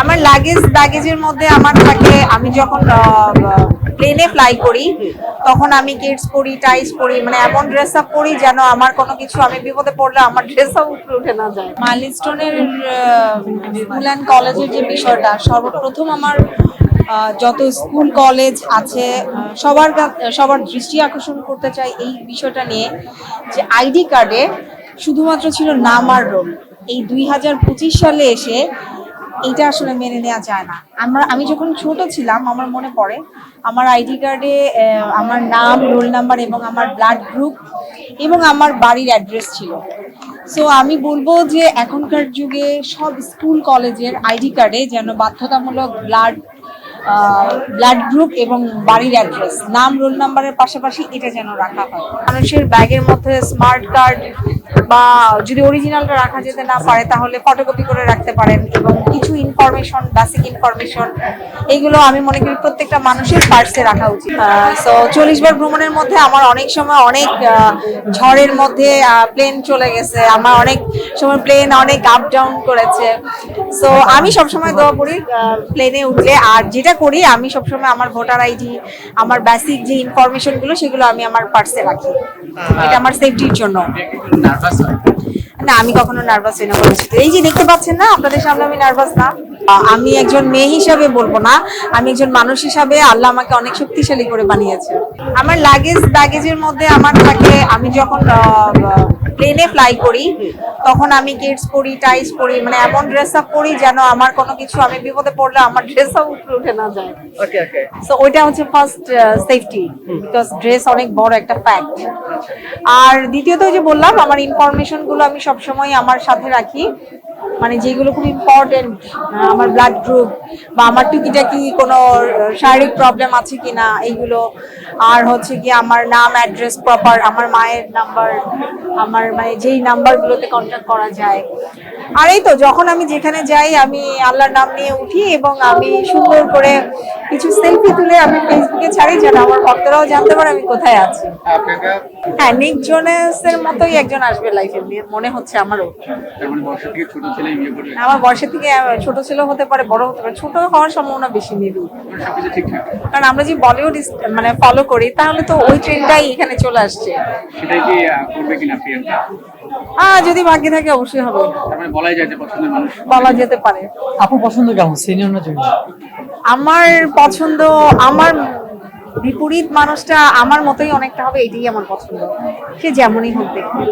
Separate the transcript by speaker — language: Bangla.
Speaker 1: আমার লাগেজ ব্যাগেজের মধ্যে আমার থাকে, আমি যখন প্লেনে ফ্লাই করি, তখন আমি কিডস পরি টাইস পরি মানে এমন ড্রেস আপ পরি যেন আমার কোনো কিছু, আমি বিপদে পড়লে আমার ড্রেস আপ উপরে উঠে না যায়। মাইলস্টোনের স্কুল অ্যান্ড কলেজের যে বিষয়টা, সর্বপ্রথম আমার যত স্কুল কলেজ আছে সবার সবার দৃষ্টি আকর্ষণ করতে চাই এই বিষয়টা নিয়ে যে আইডি কার্ডে শুধুমাত্র ছিল নাম আর রোল। এই দুই হাজার পঁচিশ সালে এসে এইটা আসলে মেনে নেওয়া যায় না। আমার, আমি যখন ছোট ছিলাম, আমার মনে পড়ে, আমার আইডি কার্ডে আমার নাম, রোল নাম্বার এবং আমার ব্লাড গ্রুপ এবং আমার বাড়ির অ্যাড্রেস ছিল। সো আমি বলব যে এখনকার যুগে সব স্কুল, কলেজের আইডি কার্ডে যেন বাধ্যতামূলক ব্লাড ব্লাড গ্রুপ এবং বাড়ির অ্যাড্রেস নাম রোল নাম্বারের পাশাপাশি এটা যেন রাখা হয়। মানুষের ব্যাগের মধ্যে স্মার্ট কার্ড বা যদি অরিজিনালটা রাখা যেতে না পারে, তাহলে ফটোকপি করে রাখতে পারেন এবং কিছু ইনফরমেশন বেসিক ইনফরমেশন এইগুলো আমি মনে করি প্রত্যেকটা মানুষের পার্সে রাখা উচিত। সো চল্লিশ বার ভ্রমণের মধ্যে আমার অনেক সময় অনেক ঝড়ের মধ্যে প্লেন চলে গেছে। আমার অনেক সময় প্লেন অনেক আপ ডাউন করেছে। সো আমি সবসময় দোয়া করি প্লেনে উঠলে। আর যেটা করি, আমি সবসময় আমার ভোটার আইডি আমার বেসিক যে ইনফরমেশনগুলো, সেগুলো আমি আমার পার্সে রাখি। এটা আমার সেফটির জন্য। না, আমি কখনো নার্ভাস হই না এই যে দেখতে পাচ্ছেন না, আপনাদের সামনে আমি নার্ভাস না। আমি একজন মেয়ে হিসাবে বলব না। আমি একজন মানুষ হিসাবে আল্লাহ আমাকে অনেক শক্তিশালী করে বানিয়েছে। আমার লাগেজ ব্যাগেজের মধ্যে আমার থাকে, আমি যখন প্লেনে ফ্লাই করি তখন আমি কিডস পরি টাইস পরি মানে এমন ড্রেস আপ করি যেন আমার কোনো কিছু আমি বিপদে পড়লে আমার ড্রেস আপ উপরে উঠে না যায়।
Speaker 2: ওকে ওকে
Speaker 1: সো ওইটা হচ্ছে ফার্স্ট সেফটি বিকজ ড্রেস অনেক বড় একটা ফ্যাক্ট আর দ্বিতীয়ত ওই যে বললাম আমার ইনফরমেশনগুলো আমি সবসময় আমার সাথে রাখি মানে যেগুলো খুব ইম্পর্টেন্ট আমার ব্লাড গ্রুপ বা আমার টুকিটাকি কোনো শারীরিক প্রবলেম আছে কিনা এইগুলো। আর হচ্ছে কি আমার নাম অ্যাড্রেস প্রপার আমার মায়ের নাম্বার আমার মানে যেই নাম্বারগুলোতে কন্ট্যাক্ট করা যায়। আর এই তো যখন আমি যেখানে যাই আমি আল্লাহর নাম নিয়ে উঠি এবং আমি সুন্দর করে কিছু সেলফি তুলে আমি ফেসবুকে ছাড়ি যেন আমার ভক্তরাও জানতে পারে আমি কোথায় আছি। হ্যাঁ নিক জোনাসের মতোই একজন আসবে লাইফে মনে হচ্ছে আমারও।
Speaker 2: মানে
Speaker 1: আমার বয়সের থেকে ছোট ছেলে হতে পারে বড় হতে পারে ছোট হওয়ার সম্ভাবনা বেশি মেবি কারণ আমরা যে বলিউড মানে ফলো করি তাহলে তো ওই ট্রেন্ডটাই এখানে চলে আসছে।
Speaker 2: সেটাই কি করবে কিনা প্রিয়াঙ্কা?
Speaker 1: আহ যদি ভাগ্যে থাকে অবশ্যই হবে।
Speaker 2: তার মানে বলাই যায় যে পছন্দের মানুষ।
Speaker 1: বলা যেতে পারে।
Speaker 3: আপু পছন্দ কেমন? সিনিয়র না জুনিয়র
Speaker 1: আমার পছন্দ আমার বিপরীত মানুষটা আমার মতোই অনেকটা হবে এটাই আমার পছন্দ। সে যেমনই হোক দেখতে